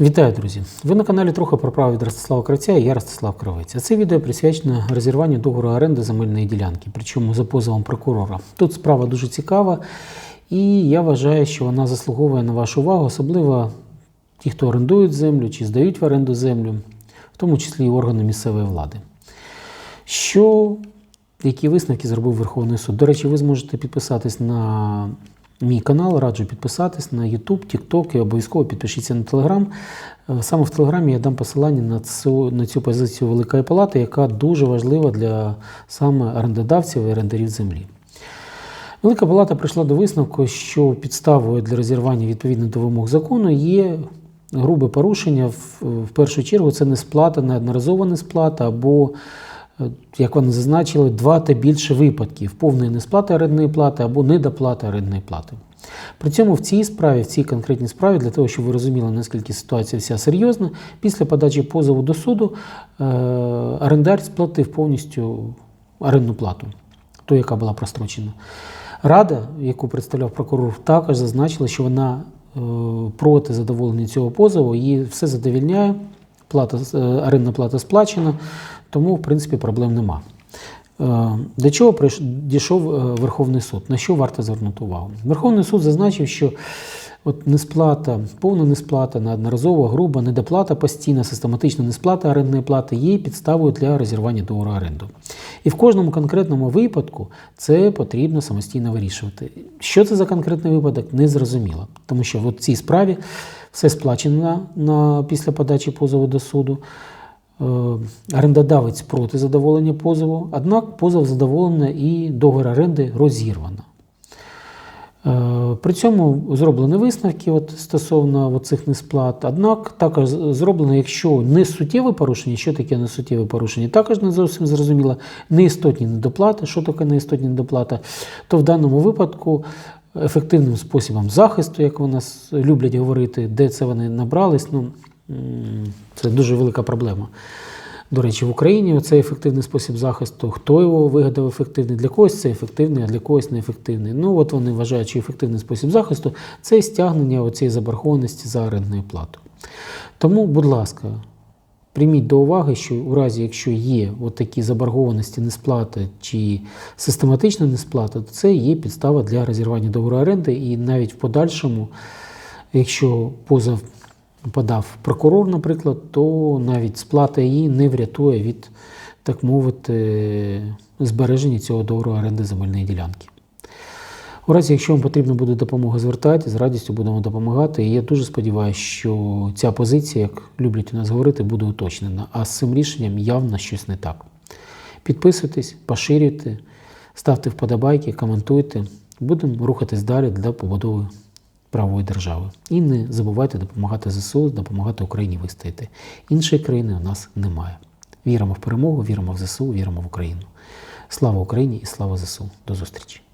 Вітаю, друзі! Ви на каналі трохи про право від Ростислава Кравця і я Ростислав Кравець. А це відео присвячено розірванню договору оренди земельної ділянки, причому за позовом прокурора. Тут справа дуже цікава, і я вважаю, що вона заслуговує на вашу увагу, особливо ті, хто орендують землю чи здають в оренду землю, в тому числі і органи місцевої влади. Що, які висновки зробив Верховний суд? До речі, ви зможете підписатись на мій канал, раджу підписатись на YouTube, TikTok і обов'язково підпишіться на Telegram. Е, Саме в Телеграмі я дам посилання на цю, на цю позицію Великої Палати, яка дуже важлива для саме орендодавців і орендарів землі. Велика Палата прийшла до висновку, що підставою для розірвання відповідно до вимог закону є грубе порушення. В, першу чергу це несплата, неодноразова несплата або, як вони зазначили, два та більше випадків повної несплати орендної плати або недоплати орендної плати. При цьому в цій справі, в цій конкретній справі, для того, щоб ви розуміли, наскільки ситуація вся серйозна, після подачі позову до суду е, орендар сплатив повністю орендну плату, ту, яка була прострочена. Рада, яку представляв прокурор, також зазначила, що вона е, проти задоволення цього позову, її все задовільняє, плата, е, орендна плата сплачена, тому, в принципі, проблем нема. Е, До чого дійшов е, Верховний суд? На що варто звернути увагу? Верховний суд зазначив, що от несплата, повна несплата, неодноразова, груба, недоплата постійна, систематична несплата орендної плати є підставою для розірвання договору оренду. І в кожному конкретному випадку це потрібно самостійно вирішувати. Що це за конкретний випадок, не зрозуміло. Тому що в цій справі все сплачено на, після подачі позову до суду. Е, Орендодавець проти задоволення позову, однак позов задоволено і договір оренди розірвано. Е, При цьому зроблені висновки от, стосовно от цих несплат. Однак також зроблено, якщо не суттєве порушення, що таке несуттєве порушення, також не зовсім зрозуміло, неістотні недоплати, що таке неістотні недоплата, то в даному випадку ефективним способом захисту, як у нас люблять говорити, де це вони набрались, ну, це дуже велика проблема. До речі, в Україні цей ефективний спосіб захисту, хто його вигадав ефективний, для когось це ефективний, а для когось неефективний. Ну от вони вважають, що ефективний спосіб захисту це стягнення оцієї заборгованості за орендною плату. Тому, будь ласка, прийміть до уваги, що у разі, якщо є от такі заборгованості несплати чи систематична несплата, то це є підстава для розірвання договору оренди, і навіть в подальшому, якщо позов подав прокурор, наприклад, то навіть сплата її не врятує від, так мовити, збереження цього договору оренди земельної ділянки. У разі, якщо вам потрібна буде допомога, звертайтеся, з радістю будемо допомагати. І я дуже сподіваюся, що ця позиція, як люблять у нас говорити, буде уточнена. А з цим рішенням явно щось не так. Підписуйтесь, поширюйте, ставте вподобайки, коментуйте. Будемо рухатись далі для побудови правової держави. І не забувайте допомагати ЗСУ, допомагати Україні вистояти. Іншої країни у нас немає. Віримо в перемогу, віримо в ЗСУ, віримо в Україну. Слава Україні і слава ЗСУ. До зустрічі!